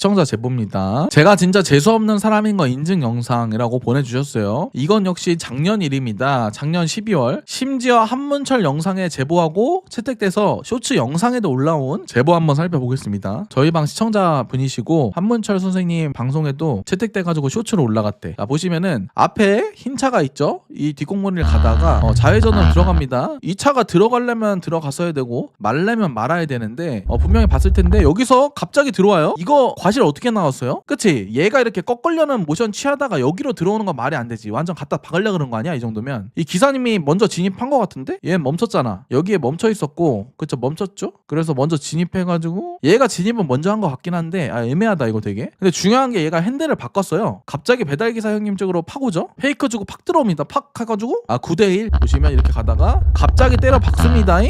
시청자 제보입니다. 제가 진짜 재수없는 사람인 거 인증 영상이라고 보내주셨어요. 이건 역시 작년 일입니다. 작년 12월. 심지어 한문철 영상에 제보하고 채택돼서 쇼츠 영상에도 올라온 제보 한번 살펴보겠습니다. 저희 방 시청자 분이시고 한문철 선생님 방송에도 채택돼가지고 쇼츠로 올라갔대. 자, 보시면은 앞에 흰 차가 있죠? 이 뒷공무니를 가다가 어, 좌회전으로 들어갑니다. 이 차가 들어가려면 들어갔어야 되고 말려면 말아야 되는데 어, 분명히 봤을 텐데 여기서 갑자기 들어와요. 이거 과실 어떻게 나왔어요? 그치? 얘가 이렇게 꺾으려는 모션 취하다가 여기로 들어오는 건 말이 안 되지. 완전 갖다 박으려 그런 거 아니야? 이 정도면 이 기사님이 먼저 진입한 것 같은데 얘 멈췄잖아. 여기에 멈춰 있었고 그쵸 멈췄죠? 그래서 먼저 진입해가지고 얘가 진입은 먼저 한것 같긴 한데 아 애매하다 이거 되게. 근데 중요한 게 얘가 핸들을 바꿨어요. 갑자기 배달 기사 형님 쪽으로 파고죠? 페이크 주고 팍 들어옵니다. 팍 해가지고 아 9대1 보시면 이렇게 가다가 갑자기 때려 박습니다.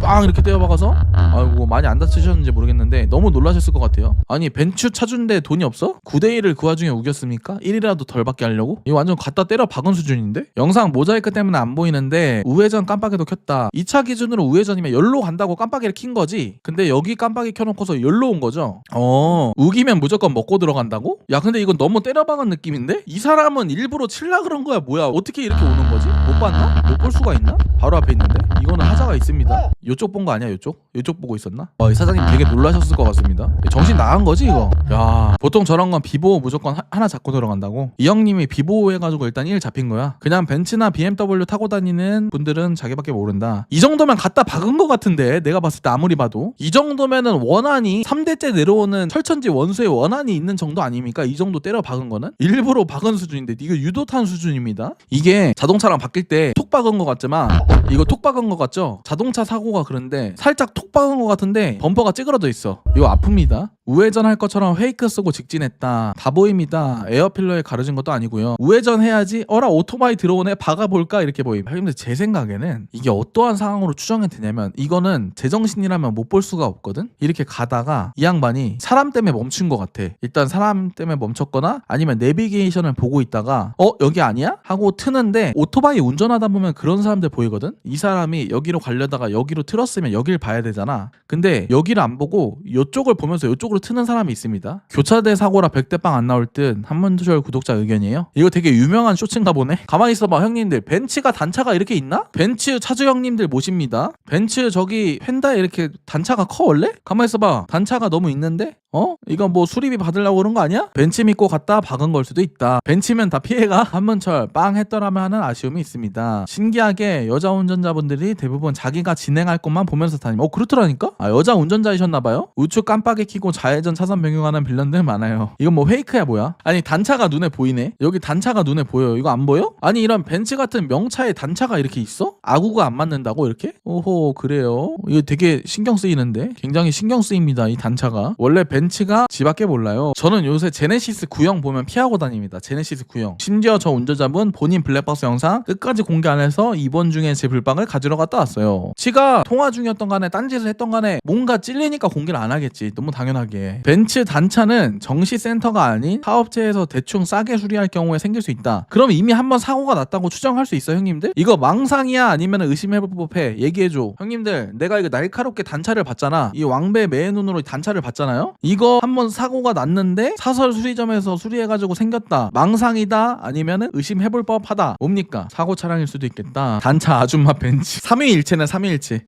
빵 이렇게 때려 박아서 아이고 많이 안 다치셨는지 모르겠는데 너무 놀라셨을 것 같아요. 아니 벤츠 차준데 돈이 없어? 9대1을 그 와중에 우겼습니까? 1이라도 덜 받게 하려고? 이거 완전 갖다 때려 박은 수준인데? 영상 모자이크 때문에 안 보이는데 우회전 깜빡이도 켰다. 2차 기준으로 우회전이면 열로 간다고 깜빡이를 킨 거지. 근데 여기 깜빡이 켜놓고서 열로 온 거죠. 어 우기면 무조건 먹고 들어간다고? 야 근데 이건 너무 때려 박은 느낌인데? 이 사람은 일부러 칠라 그런 거야 뭐야? 어떻게 이렇게 오는 거지? 못 봤나? 못 볼 수가 있나? 바로 앞에 있는데? 이거는 하자가 있습니다. 요쪽 본 거 아니야 요쪽? 요쪽 보고 있었나? 어, 이 사장님 되게 놀라셨을 것 같습니다. 정신 나간 거지 이거? 야 보통 저런 건 비보 무조건 하, 하나 잡고 들어간다고? 이 형님이 비보 해가지고 일단 1 잡힌 거야. 그냥 벤츠나 BMW 타고 다니는 분들은 자기밖에 모른다. 이 정도면 갖다 박은 것 같은데 내가 봤을 때 아무리 봐도 이 정도면은 원한이 3대째 내려오는 철천지 원수의 원한이 있는 정도 아닙니까? 이 정도 때려 박은 거는 일부러 박은 수준인데 이거 유도탄 수준입니다. 이게 자동차랑 바뀔 때톡 박은 것 같지만 이거 톡 박은 것 같죠? 자동차 사고가 그런데 살짝 톡 박은 것 같은데 범퍼가 찌그러져 있어. 이거 아픕니다. 우회전 할 것처럼 페이크 쓰고 직진했다. 다 보입니다. 에어필러에 가려진 것도 아니고요. 우회전 해야지 어라 오토바이 들어오네 박아볼까 이렇게 보임. 근데 제 생각에는 이게 어떠한 상황으로 추정이 되냐면 이거는 제정신이라면 못 볼 수가 없거든. 이렇게 가다가 이 양반이 사람 때문에 멈춘 것 같아. 일단 사람 때문에 멈췄거나 아니면 내비게이션을 보고 있다가 어 여기 아니야? 하고 트는데 오토바이 운전하다 보면 그런 사람들 보이거든. 이 사람이 여기로 가려다가 여기로 틀었으면 여길 봐야 되잖아. 근데 여기를 안 보고 이쪽을 보면서 이쪽으로 트는 사람이 있습니다. 교차대 사고라 백대빵 안 나올 듯 한문철 구독자 의견이에요. 이거 되게 유명한 쇼츠인가 보네. 가만히 있어봐 형님들. 벤츠가 단차가 이렇게 있나? 벤츠 차주 형님들 모십니다. 벤츠 저기 펜다에 이렇게 단차가 커 원래? 가만히 있어봐. 단차가 너무 있는데? 어? 이거 뭐 수리비 받으려고 그런 거 아니야? 벤츠 믿고 갔다 박은 걸 수도 있다. 벤츠면 다 피해가 한문철 빵 했더라면 하는 아쉬움이 있습니다. 신기하게 여자 운전자분들이 대부분 자기가 진행할 것만 보면서 다니면 어 그렇더라니까? 아 여자 운전자이셨나봐요? 우측 깜빡이 켜고 좌회전 차선 변경하는 빌런들 많아요. 이건 뭐 페이크야 뭐야? 아니 단차가 눈에 보이네? 여기 단차가 눈에 보여요. 이거 안 보여? 아니 이런 벤츠 같은 명차에 단차가 이렇게 있어? 아구가 안 맞는다고 이렇게? 오호 그래요? 이거 되게 신경 쓰이는데? 굉장히 신경 쓰입니다 이 단차가. 원래 벤 츠가 지밖에 몰라요. 저는 요새 제네시스 구형 보면 피하고 다닙니다. 제네시스 구형. 심지어 저 운전자분 본인 블랙박스 영상 끝까지 공개 안 해서 이번 중에 제 불빵을 가지러 갔다 왔어요. 지가 통화 중이었던 간에 딴짓을 했던 간에 뭔가 찔리니까 공개를 안 하겠지. 너무 당연하게. 벤츠 단차는 정시 센터가 아닌 사업체에서 대충 싸게 수리할 경우에 생길 수 있다. 그럼 이미 한번 사고가 났다고 추정할 수 있어 형님들? 이거 망상이야 아니면 의심해볼 법해 얘기해줘. 형님들 내가 이거 날카롭게 단차를 봤잖아. 이 왕배 매의 눈으로 단차를 봤잖아요. 이거 한번 사고가 났는데 사설 수리점에서 수리해가지고 생겼다. 망상이다 아니면은 의심해볼 법하다. 뭡니까? 사고 차량일 수도 있겠다. 단차 아줌마 벤츠. 3위 일체네 3위 일체.